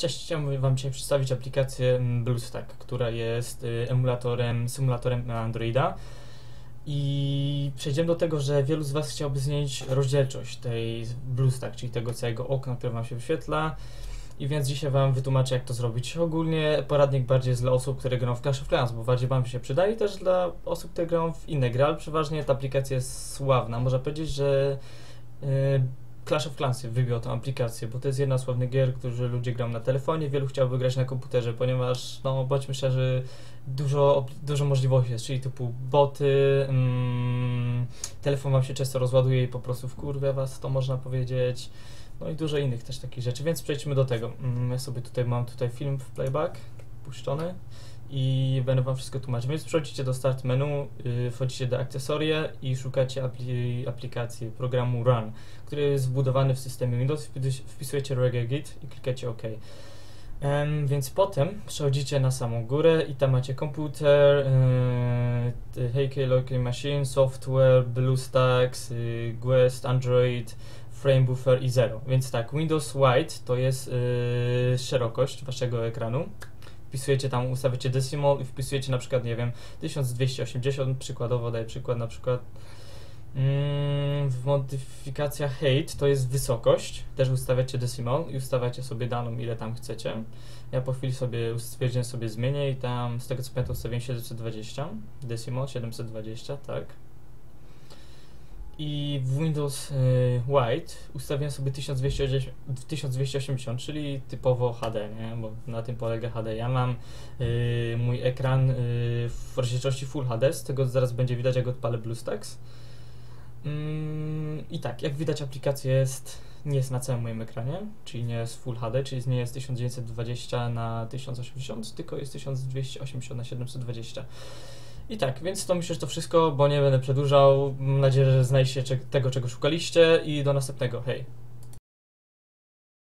Cześć, chciałbym Wam dzisiaj przedstawić aplikację BlueStack, która jest y, emulatorem, symulatorem Androida. I przejdziemy do tego, że wielu z Was chciałoby zmienić rozdzielczość tej BlueStack, czyli tego całego okna, które Wam się wyświetla. I więc dzisiaj Wam wytłumaczę, jak to zrobić. Ogólnie poradnik bardziej jest dla osób, które grają w Clash of Clans, bo bardziej Wam się przydaje i też dla osób, które grają w inne gry, ale przeważnie ta aplikacja jest sławna. Można powiedzieć, że y, Clash of Clans wybił tę aplikację, bo to jest jedna z sławnych gier, którzy ludzie grają na telefonie, wielu chciałby grać na komputerze, ponieważ, no bądźmy szczerzy, dużo, dużo możliwości jest, czyli typu boty, mm, telefon wam się często rozładuje i po prostu wkurwia was, to można powiedzieć, no i dużo innych też takich rzeczy, więc przejdźmy do tego. Mm, ja sobie tutaj mam tutaj film w playback i będę wam wszystko tłumaczyć. Więc przechodzicie do start menu, yy, wchodzicie do akcesoria i szukacie apli aplikacji programu Run, który jest wbudowany w systemie Windows. Wpis- Wpisujecie reggae i klikacie OK. Em, więc potem przechodzicie na samą górę i tam macie komputer, yy, HK Local Machine, Software, BlueStacks, yy, Quest, Android, Frame Buffer i Zero. Więc tak, Windows White to jest yy, szerokość waszego ekranu. Wpisujecie tam, ustawiacie decimal i wpisujecie na przykład, nie wiem, 1280, przykładowo daję przykład na przykład mm, w modyfikacjach hate to jest wysokość, też ustawiacie decimal i ustawiacie sobie daną ile tam chcecie. Ja po chwili sobie stwierdziłem sobie zmienię i tam z tego co pamiętam ustawiłem 720, decimal 720, tak. I w Windows y, White ustawiłem sobie 1280, 1280, czyli typowo HD, nie? bo na tym polega HD. Ja mam y, mój ekran y, w rozdzielczości Full HD, z tego zaraz będzie widać jak odpalę BlueStacks. Mm, I tak, jak widać aplikacja jest, nie jest na całym moim ekranie, czyli nie jest Full HD, czyli nie jest 1920 na 1080, tylko jest 1280 na 720. I tak, więc to myślę, że to wszystko, bo nie będę przedłużał. Mam nadzieję, że znajdziecie tego, czego szukaliście i do następnego. Hej!